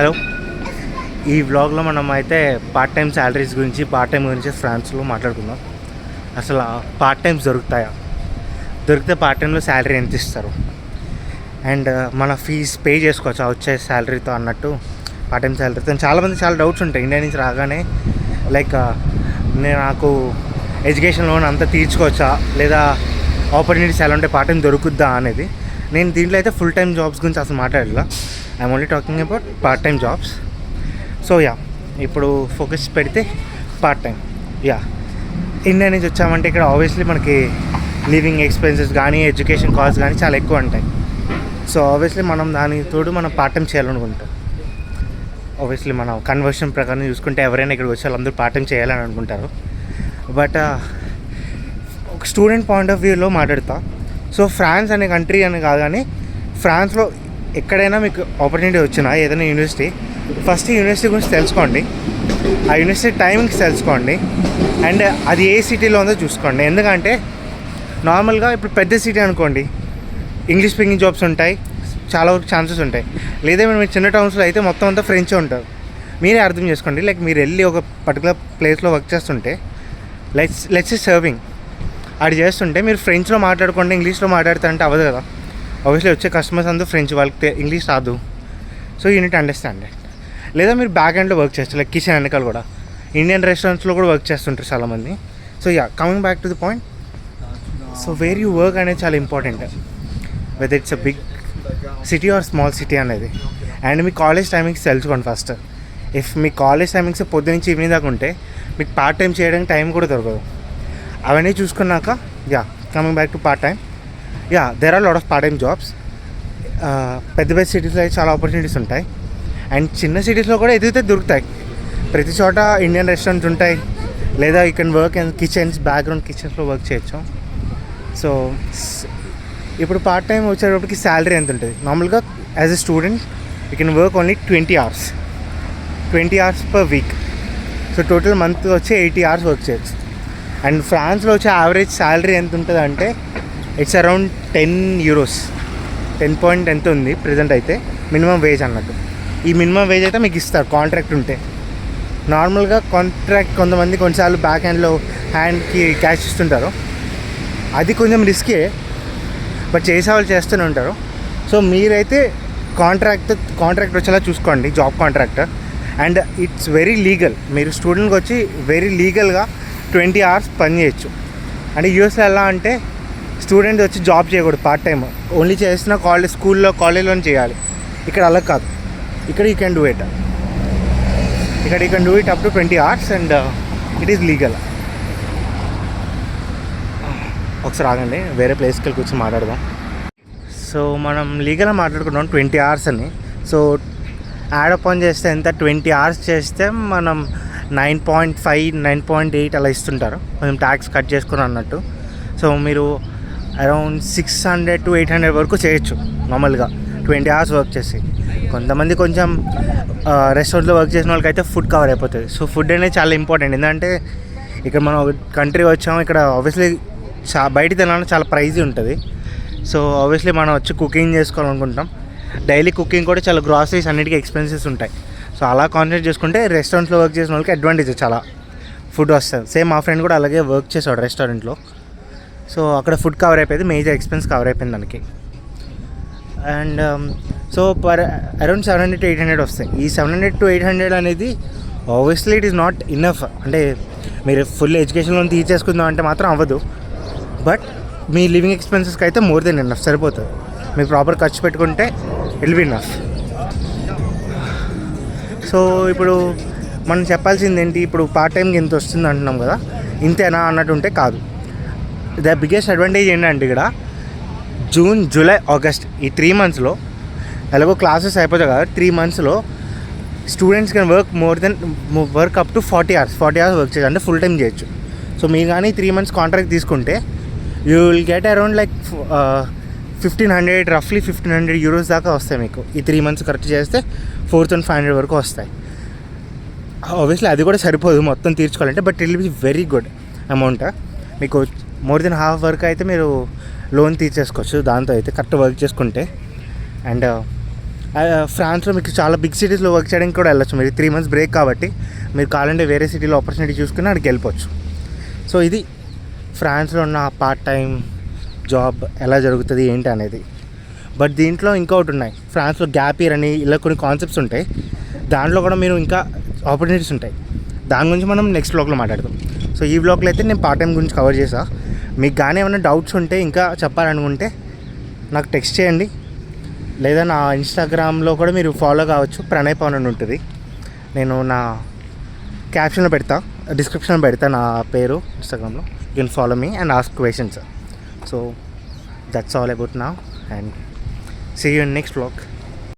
Hello. ఈ వ్లాగ్లో మనం అయితే పార్ట్ టైం శాలరీస్ గురించి పార్ట్ టైం గురించి ఫ్రాన్స్లో మాట్లాడుకుందాం. అసలు పార్ట్ టైమ్స్ దొరుకుతాయా? దొరికితే పార్ట్ టైంలో శాలరీ ఎంత ఇస్తారు? అండ్ మన ఫీజ్ పే చేసుకోవచ్చు? వచ్చే శాలరీతో అన్నట్టు పార్ట్ టైం శాలరీతో చాలామంది చాలా డౌట్స్ ఉంటాయి. ఇండియా నుంచి రాగానే లైక్ నేను నాకు ఎడ్యుకేషన్ లోన్ అంతా తీర్చుకోవచ్చా? లేదా ఆపర్చునిటీస్ ఎలా ఉంటే పార్ట్ టైం దొరుకుద్దా అనేది. నేను దీంట్లో అయితే ఫుల్ టైం జాబ్స్ గురించి అసలు మాట్లాడాల. I'm only talking about part time jobs so yeah ఇప్పుడు ఫోకస్ పెడితే పార్ట్ టైం యా ఇండియా నుంచి వచ్చామంటే ఇక్కడ ఆబ్వియస్లీ మనకి లివింగ్ ఎక్స్పెన్సెస్ కానీ ఎడ్యుకేషన్ కాస్ట్ కానీ చాలా ఎక్కువ ఉంటాయి. సో ఆబ్వియస్లీ మనం దానికి తోడు మనం పార్ట్ టైం చేయాలనుకుంటాం. ఆబ్వియస్లీ మనం కన్వర్షన్ ప్రకారం చూసుకుంటే ఎవరైనా ఇక్కడికి వచ్చి వాళ్ళందరూ పార్ట్ టైం చేయాలని అనుకుంటారు. బట్ uh, ఒక స్టూడెంట్ పాయింట్ ఆఫ్ వ్యూలో మాట్లాడతా. సో ఫ్రాన్స్ అనే కంట్రీ అని కాదు కానీ ఫ్రాన్స్లో ఎక్కడైనా మీకు ఆపర్చునిటీ వచ్చినా ఏదైనా యూనివర్సిటీ ఫస్ట్ యూనివర్సిటీ గురించి తెలుసుకోండి. ఆ యూనివర్సిటీ టైమింగ్స్ తెలుసుకోండి. అండ్ అది ఏ సిటీలో ఉందో చూసుకోండి. ఎందుకంటే నార్మల్గా ఇప్పుడు పెద్ద సిటీ అనుకోండి ఇంగ్లీష్ స్పీకింగ్ జాబ్స్ ఉంటాయి చాలా వరకు ఛాన్సెస్ ఉంటాయి. లేదా మీరు చిన్న టౌన్స్లో అయితే మొత్తం అంతా ఫ్రెంచ్ ఉంటారు. మీరే అర్థం చేసుకోండి. లైక్ మీరు వెళ్ళి ఒక పర్టికులర్ ప్లేస్లో వర్క్ చేస్తుంటే లెట్స్ లెట్స్ సర్వింగ్ అది చేస్తుంటే మీరు ఫ్రెంచ్లో మాట్లాడుకోండి ఇంగ్లీష్లో మాట్లాడుతారంటే అవ్వదు కదా. ఆబ్వియస్లీ వచ్చే కస్టమర్స్ అందరూ ఫ్రెంచ్ వాళ్ళకి ఇంగ్లీష్ రాదు. సో యూనిట్ అండర్స్టాండ్ లేదా మీరు బ్యాక్ ఎండ్లో వర్క్ చేస్తారు లైక్ కిచెన్ వెనకాల కూడా. ఇండియన్ రెస్టారెంట్స్లో కూడా వర్క్ చేస్తుంటారు చాలామంది. So yeah coming back to the point so where you work అనేది చాలా important whether it's a big city or small city అనేది. అండ్ మీ కాలేజ్ టైమింగ్స్ తెలుసుకోండి ఫస్ట్ ఇఫ్ మీ కాలేజ్ టైమింగ్స్ పొద్దు నుంచి ఈవినింగ్ దాకా ఉంటే మీకు పార్ట్ టైం చేయడానికి టైం కూడా దొరకదు. అవన్నీ చూసుకున్నాక yeah coming back to part time yeah there are lot of part time jobs పెద్ద పెద్ద సిటీస్లో అయితే చాలా ఆపర్చునిటీస్ ఉంటాయి. అండ్ చిన్న సిటీస్లో కూడా ఎదిగితే దొరుకుతాయి ప్రతి చోట ఇండియన్ రెస్టారెంట్స్ ఉంటాయి. లేదా you can work and kitchens background కిచెన్స్లో work చేయొచ్చు. సో ఇప్పుడు పార్ట్ టైం వచ్చేటప్పటికి శాలరీ ఎంత ఉంటుంది? నార్మల్గా as a student you can work only twenty hours twenty hours per week so total month వచ్చి ఎయిటీ అవర్స్ వర్క్ చేయొచ్చు. అండ్ ఫ్రాన్స్లో వచ్చే యావరేజ్ శాలరీ ఎంత ఉంటుంది అంటే it's around ten euros ten point ఎంత ఉంది ప్రజెంట్ అయితే? మినిమం వేజ్ అన్నట్టు. ఈ మినిమం వేజ్ అయితే మీకు ఇస్తారు కాంట్రాక్ట్ ఉంటే. నార్మల్గా కాంట్రాక్ట్ కొంతమంది కొన్నిసార్లు బ్యాక్ హ్యాండ్లో హ్యాండ్కి క్యాష్ ఇస్తుంటారు. అది కొంచెం రిస్కే బట్ చేసే వాళ్ళు చేస్తూనే ఉంటారు. సో మీరైతే కాంట్రాక్ట్ కాంట్రాక్ట్ వచ్చేలా చూసుకోండి job contractor and it's very legal మీరు స్టూడెంట్కి వచ్చి వెరీ లీగల్గా ట్వంటీ అవర్స్ పని చేయొచ్చు. అంటే యూఎస్లో ఎలా అంటే స్టూడెంట్ వచ్చి జాబ్ చేయకూడదు పార్ట్ టైం ఓన్లీ చేసిన కాలేజ్ స్కూల్లో కాలేజ్లోనే చేయాలి. ఇక్కడ అలా కాదు. ఇక్కడ యూ కెన్ డూ ఇట్ ఇక్కడ you can do it up to twenty hours and it is legal ఒకసారి ఆగండి వేరే ప్లేస్కి వెళ్ళి కూర్చొని మాట్లాడదాం. సో మనం లీగల్గా మాట్లాడుకున్నాం ట్వంటీ అవర్స్ అని. సో యాడ్ అప్ ఆన్ చేస్తే ఎంత? ట్వంటీ అవర్స్ చేస్తే మనం nine point five nine point eight అలా ఇస్తుంటారు. కొంచెం ట్యాక్స్ కట్ చేసుకుని అన్నట్టు. సో మీరు around six hundred to eight hundred వరకు చేయొచ్చు నార్మల్గా ట్వంటీ అవర్స్ వర్క్ చేసి. కొంతమంది కొంచెం రెస్టారెంట్లో వర్క్ చేసిన వాళ్ళకైతే ఫుడ్ కవర్ అయిపోతుంది. సో ఫుడ్ అనేది చాలా ఇంపార్టెంట్ ఎందుకంటే ఇక్కడ మనం ఒక కంట్రీ వచ్చాము ఇక్కడ ఆబ్వియస్లీ చా బయట తినాలని చాలా ప్రైజీ ఉంటుంది. సో ఆబ్వియస్లీ మనం వచ్చి కుకింగ్ చేసుకోవాలనుకుంటాం డైలీ కుకింగ్ కూడా చాలా గ్రాసరీస్ అన్నిటికీ ఎక్స్పెన్సెస్ ఉంటాయి. సో అలా కాన్సన్ట్రేట్ చేసుకుంటే రెస్టారెంట్లో వర్క్ చేసిన వాళ్ళకి అడ్వాంటేజ్ చాలా. ఫుడ్ వస్తుంది. సేమ్ మా ఫ్రెండ్ కూడా అలాగే వర్క్ చేసాడు రెస్టారెంట్లో సో అక్కడ ఫుడ్ కవర్ అయిపోయింది. మేజర్ ఎక్స్పెన్స్ కవర్ అయిపోయింది దానికి. And so per around seven hundred to eight hundred వస్తాయి. ఈ seven hundred to eight hundred అనేది obviously it is not enough అంటే మీరు ఫుల్ ఎడ్యుకేషన్ లోన్ తీసేసుకుందాం అంటే మాత్రం అవ్వదు. బట్ మీ లివింగ్ ఎక్స్పెన్సెస్కి అయితే మోర్ దెన్ ఇన్నఫ్ సరిపోతుంది. మీరు ప్రాపర్ ఖర్చు పెట్టుకుంటే ఇల్ బి ఇన్నఫ్ సో ఇప్పుడు మనం చెప్పాల్సింది ఏంటి? ఇప్పుడు పార్ట్ టైంకి ఇంత వస్తుంది అంటున్నాం కదా. ఇంతేనా అన్నట్టు ఉంటే కాదు. ద బిగ్గెస్ట్ అడ్వాంటేజ్ ఏంటంటే ఇక్కడ జూన్ జూలై ఆగస్ట్ ఈ త్రీ మంత్స్లో ఎలాగో క్లాసెస్ అయిపోతాయి కదా త్రీ మంత్స్లో students can work more than work up to forty hours forty hours work చేయొచ్చు. అంటే ఫుల్ టైం చేయొచ్చు. సో మీరు కానీ త్రీ మంత్స్ కాంట్రాక్ట్ తీసుకుంటే you will get around like fifteen hundred రఫ్లీ fifteen hundred euros దాకా వస్తాయి మీకు. ఈ త్రీ మంత్స్ కరెక్ట్ చేస్తే ఫోర్ థౌసండ్ ఫైవ్ హండ్రెడ్ వరకు వస్తాయి. ఆబ్వియస్లీ అది కూడా సరిపోదు మొత్తం తీర్చుకోవాలంటే but it be very good amount మీకు మోర్ దెన్ హాఫ్ వర్క్ అయితే మీరు లోన్ తీర్చేసుకోవచ్చు దాంతో అయితే కరెక్ట్ వర్క్ చేసుకుంటే. అండ్ ఫ్రాన్స్లో మీకు చాలా బిగ్ సిటీస్లో వర్క్ చేయడానికి కూడా వెళ్ళొచ్చు. మీరు త్రీ మంత్స్ బ్రేక్ కాబట్టి మీరు కావాలంటే వేరే సిటీలో ఆపర్చునిటీ చూసుకుని అక్కడికి వెళ్ళిపోవచ్చు. సో ఇది ఫ్రాన్స్లో ఉన్న పార్ట్ టైం జాబ్ ఎలా జరుగుతుంది ఏంటి అనేది. బట్ దీంట్లో ఇంకొకటి ఉన్నాయి. ఫ్రాన్స్లో గ్యాప్ ఇయర్ అని ఇలా కొన్ని కాన్సెప్ట్స్ ఉంటాయి. దాంట్లో కూడా మీరు ఇంకా ఆపర్చునిటీస్ ఉంటాయి. దాని గురించి మనం నెక్స్ట్ బ్లాగ్లో మాట్లాడదాం. సో ఈ బ్లాగ్లో అయితే నేను పార్ట్ టైం గురించి కవర్ చేసా మీకు కానీ ఏమైనా డౌట్స్ ఉంటే ఇంకా చెప్పాలనుకుంటే నాకు టెక్స్ట్ చేయండి. లేదా నా ఇన్స్టాగ్రామ్లో కూడా మీరు ఫాలో కావచ్చు. ప్రణయ్ పవన్ అని ఉంటుంది. నేను నా క్యాప్షన్లో పెడతా డిస్క్రిప్షన్లో పెడతా నా పేరు ఇన్స్టాగ్రామ్లో you can follow me and ask questions so that's all about నా and see you next vlog